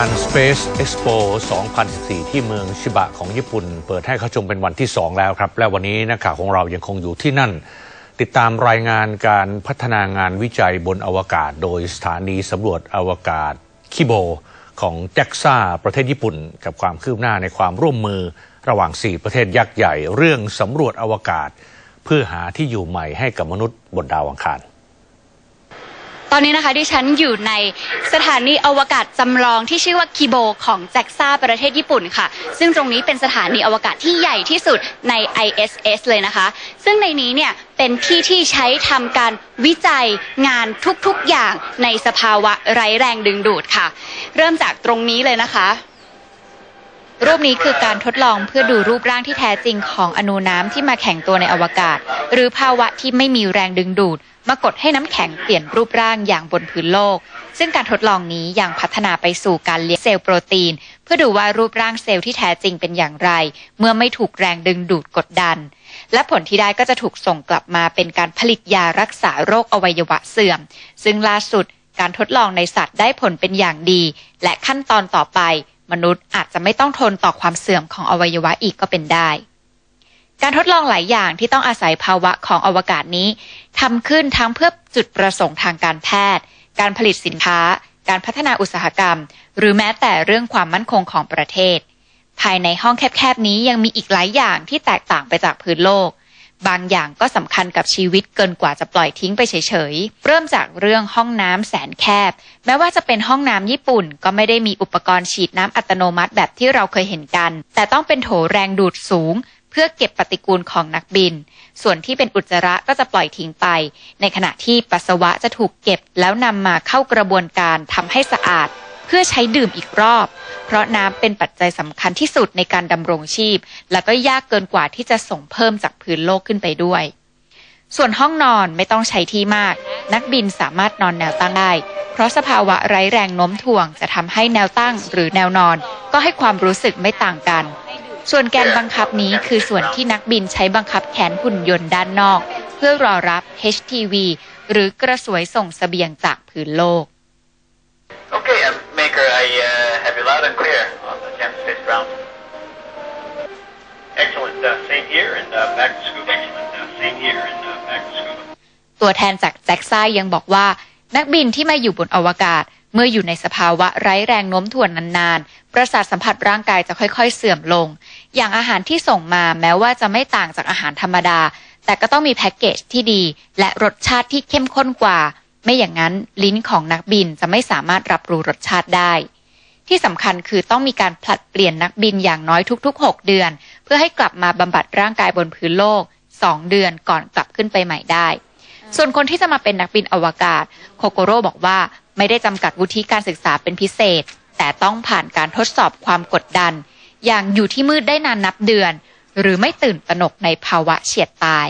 าน Space Expo 2014 ที่เมืองชิบะของญี่ปุ่น เปิดให้เข้าชมเป็นวันที่ 2 แล้วครับ และวันนี้นักข่าวของเรายังคงอยู่ที่นั่น ติดตามรายงานการพัฒนางานวิจัยบนอวกาศ โดยสถานีสำรวจอวกาศคิโบ ของแจ็กซ่าประเทศญี่ปุ่น กับความคืบหน้าในความร่วมมือระหว่าง 4 ประเทศยักษ์ใหญ่ เรื่องสำรวจอวกาศ เพื่อหาที่อยู่ใหม่ให้กับมนุษย์บนดาวอังคาร ตอนนี้นะคะดิฉันอยู่ในสถานีอวกาศจำลองที่ชื่อว่าคิโบของแจ็กซ่าประเทศญี่ปุ่นค่ะ ซึ่งตรงนี้เป็นสถานีอวกาศที่ใหญ่ที่สุดใน ISS เลยนะคะ ซึ่งในนี้เนี่ยเป็นที่ที่ใช้ทำการวิจัยงานทุกๆอย่างในสภาวะไร้แรงดึงดูดค่ะ เริ่มจากตรงนี้เลยนะคะ รูปนี้คือการทดลองเพื่อดูรูปร่างที่แท้จริงของอนูน้ำที่มาแข่งตัวในอวกาศ หรือภาวะที่ไม่มีแรงดึงดูด มากดให้น้ำแข็งเปลี่ยนรูปร่างอย่างบนพื้นโลก ซึ่งการทดลองนี้ยังพัฒนาไปสู่การเลี้ยงเซลล์โปรตีน เพื่อดูว่ารูปร่างเซลล์ที่แท้จริงเป็นอย่างไร เมื่อไม่ถูกแรงดึงดูดกดดัน และผลที่ได้ก็จะถูกส่งกลับมาเป็นการผลิตยารักษาโรคอวัยวะเสื่อม ซึ่งล่าสุดการทดลองในสัตว์ได้ผลเป็นอย่างดี และขั้นตอนต่อไป มนุษย์อาจจะไม่ต้องทนต่อความเสื่อมของอวัยวะอีกก็เป็นได้การทดลองหลายอย่างที่ต้องอาศัยภาวะของอวกาศนี้ ทำขึ้นทั้งเพื่อจุดประสงค์ทางการแพทย์ การผลิตสินค้า การพัฒนาอุตสาหกรรม หรือแม้แต่เรื่องความมั่นคงของประเทศ ภายในห้องแคบๆนี้ยังมีอีกหลายอย่างที่แตกต่างไปจากพื้นโลก บางอย่างก็สำคัญกับชีวิตเกินกว่าจะปล่อยทิ้งไปเฉยๆ เริ่มจากเรื่องห้องน้ำแสนแคบ แม้ว่าจะเป็นห้องน้ำญี่ปุ่น ก็ไม่ได้มีอุปกรณ์ฉีดน้ำอัตโนมัติแบบที่เราเคยเห็นกัน แต่ต้องเป็นโถแรงดูดสูง เพื่อเก็บปฏิกูลของนักบิน ส่วนที่เป็นอุจจาระก็จะปล่อยทิ้งไป ในขณะที่ปัสสาวะจะถูกเก็บแล้วนำมาเข้ากระบวนการทำให้สะอาด เพื่อใช้ดื่มอีกรอบ เพราะน้ำเป็นปัจจัยสำคัญที่สุดในการดำรงชีพ และก็ยากเกินกว่าที่จะส่งเพิ่มจากพื้นโลกขึ้นไปด้วย ส่วนห้องนอนไม่ต้องใช้ที่มาก นักบินสามารถนอนแนวตั้งได้ เพราะสภาวะไร้แรงโน้มถ่วงจะทำให้แนวตั้งหรือแนวนอน ก็ให้ความรู้สึกไม่ต่างกัน ส่วนแกนบังคับนี้คือส่วนที่นักบินใช้บังคับแขนหุ่นยนต์ด้านนอก เพื่อรอรับ HTV หรือกระสวยส่งเสบียงจากพื้นโลก Okay, uh, Maker, I uh, have you loud and clear on the Jam Space Ground. Excellent. Uh, same here and uh, back to scuba. Excellent. Uh, same here and uh, back to scuba. ตัวแทนจากแจ็กซ่ายังบอกว่า นักบินที่มาอยู่บนอวกาศเมื่ออยู่ในสภาวะไร้แรงโน้มถ่วงนานๆ ประสาทสัมผัสร่างกายจะค่อยๆ เสื่อมลง อย่างอาหารที่ส่งมาแม้ว่าจะไม่ต่างจากอาหารธรรมดา แต่ก็ต้องมีแพ็กเกจที่ดี และรสชาติที่เข้มข้นกว่า ไม่อย่างนั้นลิ้นของนักบินจะไม่สามารถรับรู้รสชาติได้ ที่สำคัญคือต้องมีการผลัดเปลี่ยนนักบินอย่างน้อยทุกๆ 6 เดือน เพื่อให้กลับมาบำบัดร่างกายบนพื้นโลก 2 เดือนก่อนกลับขึ้นไปใหม่ได้ ส่วนคนที่จะมาเป็นนักบินอวกาศโคโกโร่บอกว่าไม่ได้จำกัดวุฒิการศึกษาเป็นพิเศษ แต่ต้องผ่านการทดสอบความกดดัน อย่างอยู่ที่มืดได้นานนับเดือน หรือไม่ตื่นตระหนกในภาวะเฉียดตาย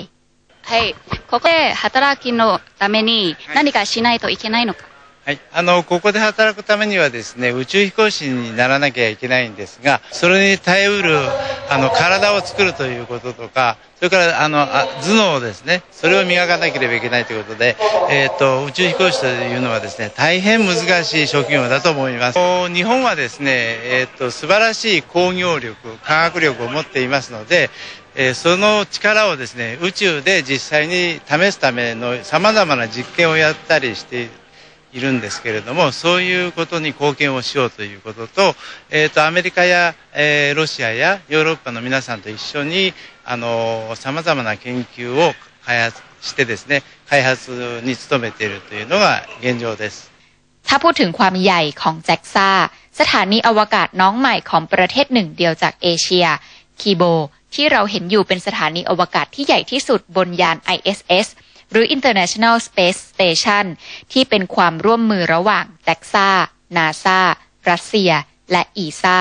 はいここで働きのために何かしないといけないのかはい、あのここで働くためにはですね宇宙飛行士にならなきゃいけないんですがそれに耐えうるあの体を作るということとか それからあのあ頭脳ですね。それを磨かなければいけないということで、えー、と宇宙飛行士というのはですね大変難しい職業だと思います。日本はですね、えー、と素晴らしい工業力科学力を持っていますのでえーその力をですね宇宙で実際に試すためのさまざまな実験をやったりしているんですけれどもそういうことに貢献をしようということと,、えー、とアメリカや、えーロシアやヨーロッパの皆さんと一緒にさまざまな研究を開発してですね開発に努めているというのが現状です。 ถ้าพูดถึงความใหญ่ของแจ็กซ่า สถานีอวกาศน้องใหม่ของประเทศหนึ่งเดียวจากเอเชีย คีโบ ที่เราเห็นอยู่เป็นสถานีอวกาศที่ใหญ่ที่สุดบนยาน ISS หรือ International Space Station ที่เป็นความร่วมมือระหว่างแจ็กซ่านาซารัสเซีย และอีซา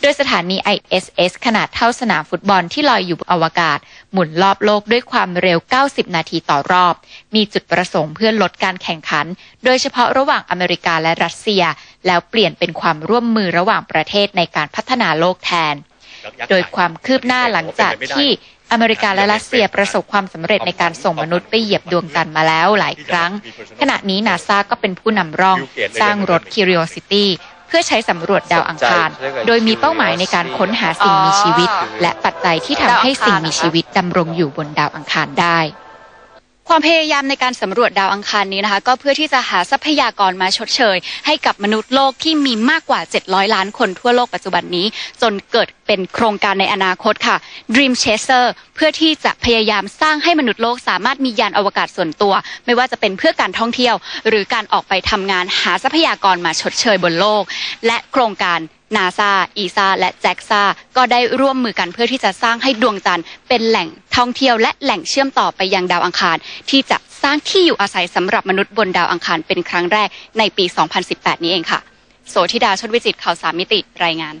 โดยสถานี ISS ขนาดเท่าสนามฟุตบอลที่ลอยอยู่บนอวกาศ หมุนรอบโลกด้วยความเร็ว 90 นาทีต่อรอบ มีจุดประสงค์เพื่อลดการแข่งขัน โดยเฉพาะระหว่างอเมริกาและรัสเซีย แล้วเปลี่ยนเป็นความร่วมมือระหว่างประเทศในการพัฒนาโลกแทน โดยความคืบหน้าหลังจากที่ อเมริกาและรัสเซียประสบความสำเร็จในการส่งมนุษย์ไปเหยียบดวงจันทร์มาแล้วหลายครั้ง ขณะนี้นาซาก็เป็นผู้นำร่องสร้างรถ Curiosity เพื่อใช้สำรวจดาวอังคาร โดยมีเป้าหมายในการค้นหาสิ่งมีชีวิต และปัจจัยที่ทำให้สิ่งมีชีวิตดำรงอยู่บนดาวอังคารได้ ความพยายามในการสำรวจดาวอังคารนี้นะคะ ก็เพื่อที่จะหาทรัพยากรมาชดเชย ให้กับมนุษย์โลกที่มีมากกว่า 700 ล้านคนทั่วโลกปัจจุบันนี้ จนเกิดเป็นโครงการในอนาคตค่ะ Dream Chaser เพื่อที่จะพยายามสร้างให้มนุษย์โลกสามารถมียานอวกาศส่วนตัว ไม่ว่าจะเป็นเพื่อการท่องเที่ยว หรือการออกไปทำงานหาทรัพยากรมาชดเชยบนโลก และโครงการนาซาอีซาและแจ็กซาก็ได้ร่วมมือกันเพื่อที่จะสร้างให้ดวงจันทร์เป็นแหล่งท่องเที่ยวและแหล่งเชื่อมต่อไปยังดาวอังคาร ที่จะสร้างที่อยู่อาศัยสำหรับมนุษย์บนดาวอังคารเป็นครั้งแรกในปี 2018 นี้เองค่ะ โสธิดาชดวิจิตข่าวสามมิติรายงาน